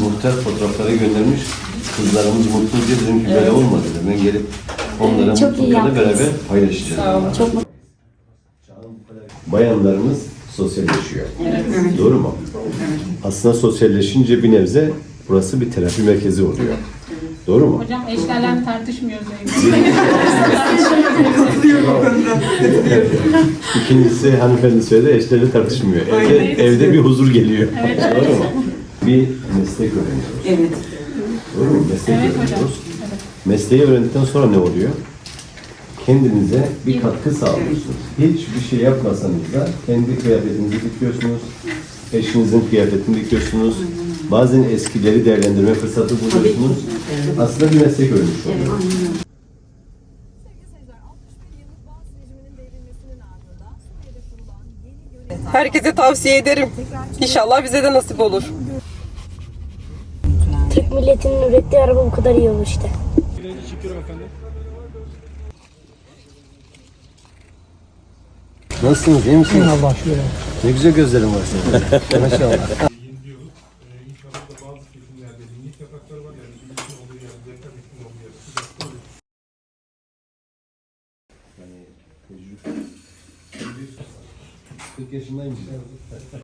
Muhtar fotoğrafları göndermiş. Kızlarımız mutlu diye dedim ki böyle olmadı dedim. Ben gelip onlara Çok iyi mutluluklarını yaptınız. beraber paylaşacağız. Çok mutlu. Bayanlarımız sosyalleşiyor. Doğru mu? Aslında sosyalleşince bir nebze burası bir terapi merkezi oluyor. Doğru mu? Hocam eşlerle tartışmıyoruz İkincisi hanımefendi söyledi eşleri tartışmıyor. Evde, evde bir huzur geliyor. Doğru mu? Bir meslek öğreniyoruz. Evet. Doğru mu? Meslek Evet hocam. öğreniyoruz. Mesleği öğrendikten sonra ne oluyor? Kendinize bir katkı sağlıyorsunuz. Hiçbir şey yapmasanız da kendi kıyafetinizi dikiyorsunuz. Eşinizin kıyafetini dikiyorsunuz. Bazen eskileri değerlendirme fırsatı buluyorsunuz. Aslında bir meslek öğrenmiş oluyorsunuz. Herkese tavsiye ederim. İnşallah bize de nasip olur. Türk milletinin ürettiği araba bu kadar iyi olur işte. Nasılsınız? İyi misiniz? Allah Ne güzel gözlerin var senin. Maşallah. diyoruz. Ee, inşallah da bazı